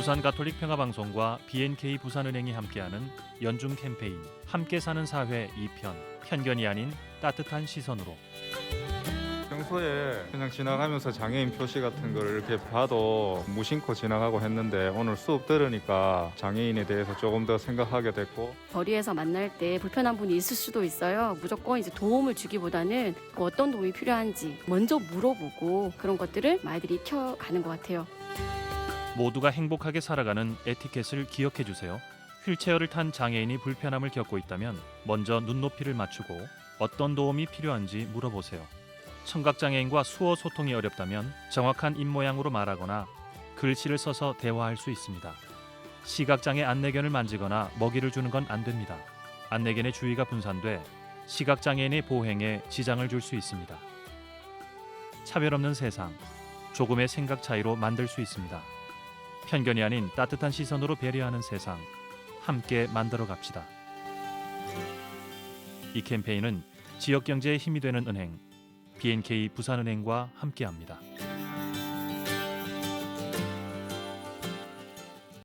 부산 가톨릭 평화방송과 BNK 부산은행이 함께하는 연중 캠페인 함께 사는 사회 2편 편견이 아닌 따뜻한 시선으로 평소에 그냥 지나가면서 장애인 표시 같은 걸 이렇게 봐도 무심코 지나가고 했는데 오늘 수업 들으니까 장애인에 대해서 조금 더 생각하게 됐고 거리에서 만날 때 불편한 분이 있을 수도 있어요. 무조건 이제 도움을 주기보다는 그 어떤 도움이 필요한지 먼저 물어보고 그런 것들을 말들이 익혀가는 것 같아요. 모두가 행복하게 살아가는 에티켓을 기억해 주세요. 휠체어를 탄 장애인이 불편함을 겪고 있다면 먼저 눈높이를 맞추고 어떤 도움이 필요한지 물어보세요. 청각장애인과 수어 소통이 어렵다면 정확한 입모양으로 말하거나 글씨를 써서 대화할 수 있습니다. 시각장애 안내견을 만지거나 먹이를 주는 건 안 됩니다. 안내견의 주의가 분산돼 시각장애인의 보행에 지장을 줄 수 있습니다. 차별 없는 세상, 조금의 생각 차이로 만들 수 있습니다. 편견이 아닌 따뜻한 시선으로 배려하는 세상 함께 만들어 갑시다. 이 캠페인은 지역 경제에 힘이 되는 은행 BNK 부산은행과 함께합니다.